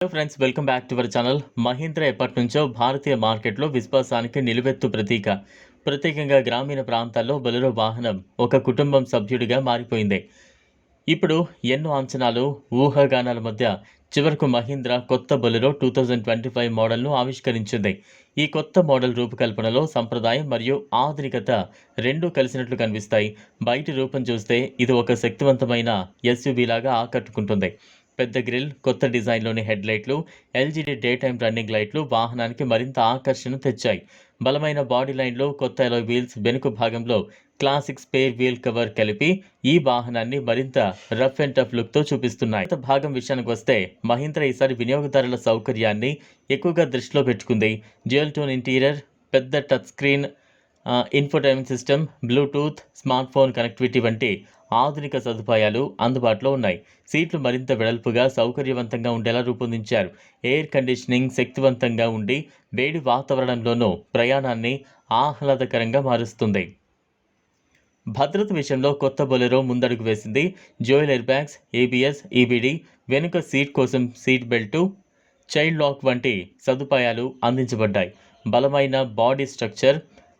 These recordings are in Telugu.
Hello friends welcome back to our channel Mahindra ఎప్పటి నుంచో భారతీయ మార్కెట్లో విశ్వాసానికి నిలువెత్తు ప్రతీక. ప్రత్యేకంగా గ్రామీణ ప్రాంతాల్లో బొలరో వాహనం ఒక కుటుంబం సభ్యుడిగా మారిపోయింది. ఇప్పుడు ఎన్నో అంచనాలు ఊహాగానాల మధ్య చివరకు మహీంద్రా కొత్త Bolero two thousand twenty five మోడల్ను ఆవిష్కరించింది. ఈ కొత్త మోడల్ రూపకల్పనలో సంప్రదాయం మరియు ఆధునికత రెండూ కలిసినట్లు కనిపిస్తాయి. బయటి రూపం చూస్తే ఇది ఒక శక్తివంతమైన ఎస్యూవీ లాగా ఆకట్టుకుంటుంది. పెద్ద గ్రిల్ కొత్త డిజైన్లోని హెడ్ లైట్లు ఎల్జీడీ డే టైమ్ రన్నింగ్ లైట్లు వాహనానికి మరింత ఆకర్షణ తెచ్చాయి. బలమైన బాడీ లైన్లో కొత్త ఎలో వీల్స్ వెనుక భాగంలో క్లాసిక్ స్పేర్ వీల్ కవర్ కలిపి ఈ వాహనాన్ని మరింత రఫ్ అండ్ టఫ్ లుక్తో చూపిస్తున్నాయి. కొత్త భాగం విషయానికి వస్తే మహీంద్రా ఈసారి వినియోగదారుల సౌకర్యాన్ని ఎక్కువగా దృష్టిలో పెట్టుకుంది. డ్యూయల్ టోన్ ఇంటీరియర్ పెద్ద touch screen infotainment system Bluetooth smart phone connectivity వంటి ఆధునిక సదుపాయాలు అందుబాటులో ఉన్నాయి. సీట్లు మరింత వెడల్పుగా సౌకర్యవంతంగా ఉండేలా రూపొందించారు. ఎయిర్ కండిషనింగ్ శక్తివంతంగా ఉండి వేడి వాతావరణంలోనూ ప్రయాణాన్ని ఆహ్లాదకరంగా మారుస్తుంది. భద్రత విషయంలో కొత్త బొలెరో ముందడుగు వేసింది. Joel air bags ABS EBD వెనుక సీట్ కోసం సీట్ బెల్టు చైల్డ్ లాక్ వంటి సదుపాయాలు అందించబడ్డాయి. బలమైన బాడీ స్ట్రక్చర్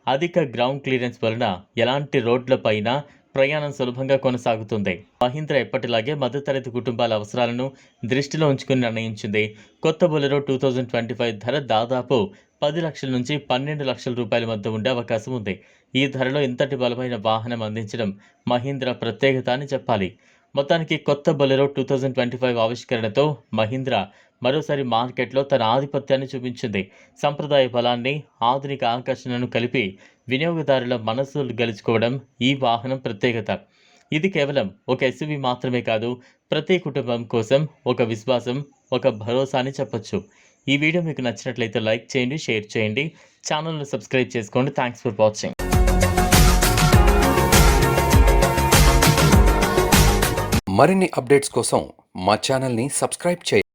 అధిక గ్రౌండ్ క్లియరెన్స్ వలన ఎలాంటి రోడ్లపైన ప్రయాణం సులభంగా కొనసాగుతుంది. మహీంద్ర ఎప్పటిలాగే మధ్యతరగతి కుటుంబాల అవసరాలను దృష్టిలో ఉంచుకుని నిర్ణయించింది. కొత్త Bolero two thousand twenty five ధర దాదాపు పది లక్షల నుంచి పన్నెండు లక్షల రూపాయల మధ్య ఉండే అవకాశం ఉంది. ఈ ధరలో ఇంతటి బలమైన వాహనం అందించడం మహీంద్ర ప్రత్యేకత అని చెప్పాలి. మొత్తానికి కొత్త Bolero two thousand twenty five ఆవిష్కరణతో Mahindra మరోసారి మార్కెట్లో తన ఆధిపత్యాన్ని చూపించింది. సంప్రదాయ బలాన్ని ఆధునిక ఆకర్షణను కలిపి వినియోగదారుల మనస్సులు గెలుచుకోవడం ఈ వాహనం ప్రత్యేకత. ఇది కేవలం ఒక ఎస్యువి మాత్రమే కాదు ప్రతి కుటుంబం కోసం ఒక విశ్వాసం ఒక భరోసా అని చెప్పొచ్చు. ఈ వీడియో మీకు నచ్చినట్లయితే లైక్ చేయండి షేర్ చేయండి. ఛానల్ను సబ్స్క్రైబ్ చేసుకోండి. Thanks for watching. మరిన్ని అప్డేట్స్ కోసం మా ఛానల్ని సబ్స్క్రైబ్ చేయండి.